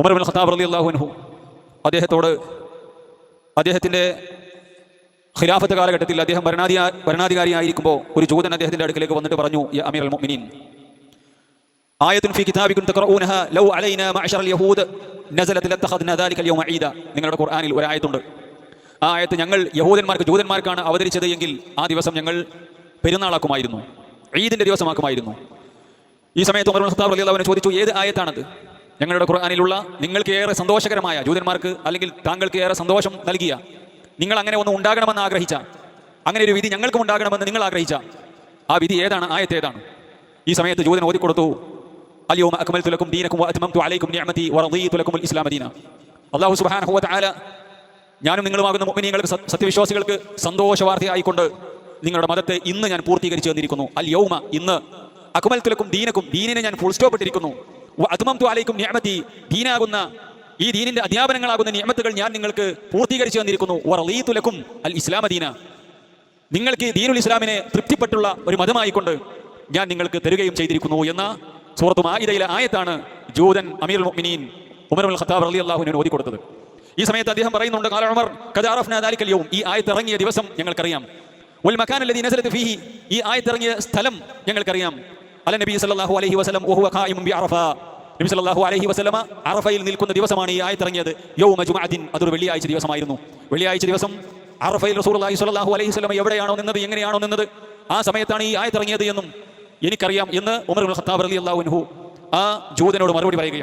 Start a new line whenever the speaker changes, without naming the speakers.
Umar bin Khattab Ali അള്ളാഹുൻഹു അദ്ദേഹത്തോട് അദ്ദേഹത്തിന്റെ ഖിലാഫത്ത് കാലഘട്ടത്തിൽ അദ്ദേഹം ഭരണാധി ഭരണാധികാരിയായിരിക്കുമ്പോൾ ഒരു ജൂതൻ അദ്ദേഹത്തിന്റെ അടുക്കിലേക്ക് വന്നിട്ട് പറഞ്ഞു അമീർ അൽ മുഅ്മിനീൻ ആയത്തുൻ ഫി കിതാബിക്കും തഖറഊനഹ ലൗ അലൈന മഅശറൽ യഹൂദ് നസലത് ലത്തഖദ്ന ദാലിക അൽയൗമ ഈദ. നിങ്ങളുടെ ഖുർആനിൽ ഒരു ആയത്തുണ്ട്. ആ ആയത്ത് ഞങ്ങൾ യഹൂദന്മാർക്ക് ജൂതന്മാർക്കാണ് അവതരിച്ചത് എങ്കിൽ ആ ദിവസം ഞങ്ങൾ പെരുന്നാളാക്കുമായിരുന്നു ഈദിന്റെ ദിവസമാക്കുമായിരുന്നു. ഈ സമയത്ത് ഉമർ ഖത്താബ് റളിയല്ലാഹു അൻഹു ചോദിച്ചു ഏത് ആയത്താണത്? ഞങ്ങളുടെ ഖുർആാനിലുള്ള നിങ്ങൾക്ക് ഏറെ സന്തോഷകരമായ ജൂതന്മാർക്ക് അല്ലെങ്കിൽ താങ്കൾക്ക് ഏറെ സന്തോഷം നൽകിയ നിങ്ങൾ അങ്ങനെ ഒന്ന് ഉണ്ടാകണമെന്ന് ആഗ്രഹിച്ച അങ്ങനെ ഒരു വിധി ഞങ്ങൾക്കും ഉണ്ടാകണമെന്ന് നിങ്ങൾ ആഗ്രഹിച്ച ആ വിധി ഏതാണ്? ആയത്ത് ഏതാണ്? ഈ സമയത്ത് ജൂതൻ ഓതിക്കൊടുത്തു അലിയോമ അക്മൽ തുലക്കും ദീനക്കും അത്മം അലൈക്കും നിഅമതി വറദീ തുലക്കും ഇസ്ലാം ദീന. അള്ളാഹു സുബ്ഹാനഹു വതആല ഞാനും നിങ്ങളുമാകുന്ന മുഅ്മിനീങ്ങൾക്ക് സത്യവിശ്വാസികൾക്ക് സന്തോഷ വാർത്തയായിക്കൊണ്ട് നിങ്ങളുടെ മതത്തെ ഇന്ന് ഞാൻ പൂർത്തീകരിച്ചു തന്നിരിക്കുന്നു. അൽ യൗമ ഇന്ന് അക്മൽ തുലക്കും ദീനക്കും ദീനിനെ ഞാൻ ഫുൾ സ്റ്റോപ്പ് ഇട്ടിരിക്കുന്നു. അത്മം അലൈക്കും ഞാമത്തി ദീനാകുന്ന ഈ ദീനിന്റെ അധ്യാപനങ്ങളാകുന്ന നിയമത്തുകൾ ഞാൻ നിങ്ങൾക്ക് പൂർത്തീകരിച്ചു തന്നിരിക്കുന്നു. വറീത്തുലക്കും അൽ ഇസ്ലാമ ദീന. നിങ്ങൾക്ക് ദീനുൽ ഇസ്ലാമിനെ തൃപ്തിപ്പെട്ടുള്ള ഒരു മതമായിക്കൊണ്ട് ഞാൻ നിങ്ങൾക്ക് തരുകയും ചെയ്തിരിക്കുന്നു എന്ന സൂറത്തു മാഇദയിലെ ആയത്താണ് ജൂതൻ അമീർ മുഅ്മിനീൻ ഉമർ അൽ ഖത്താബ് അലി അൻഹു ഓതി കൊടുത്തത് ഈ സമയത്ത് അദ്ദേഹം പറയുന്നുണ്ട് കാല ഉമർ യൗം. ഈ ആയത്ത് ഇറങ്ങിയ ദിവസം ഞങ്ങൾക്കറിയാം. ഉൽ മകാൻ അല്ലദീ നസലത് ഫീഹി. ഈ ആയത്തിറങ്ങിയ സ്ഥലം ഞങ്ങൾക്കറിയാം. അല നബി സല്ലല്ലാഹു അലൈഹി വസല്ലം വഹുവ ഖായിമുൻ ബി അറഫ. നബി സല്ലല്ലാഹു അലൈഹി വസല്ലമ അറഫയിൽ നിൽക്കുന്ന ദിവസമാണ് ഈ ആയത്ത് ഇറങ്ങിയത് യൗമ ജുമഅത്തിൻ അതൊരു വെള്ളിയാഴ്ച ദിവസമായിരുന്നു. വെള്ളിയാഴ്ച ദിവസം അറഫയിൽ റസൂലുള്ളാഹി സ്വല്ലല്ലാഹു അലൈഹി വസല്ലമ എവിടെയാണോ നിന്നത് എങ്ങനെയാണോ നിന്നത് ആ സമയത്താണ് ഈ ആയത്ത് ഇറങ്ങിയത് എന്നും എനിക്കറിയാം എന്ന് ഉമർ ഖത്താബ് റളിയല്ലാഹു അൻഹു ആ ജൂതനോട് മറുപടി പറയുകയാണ്.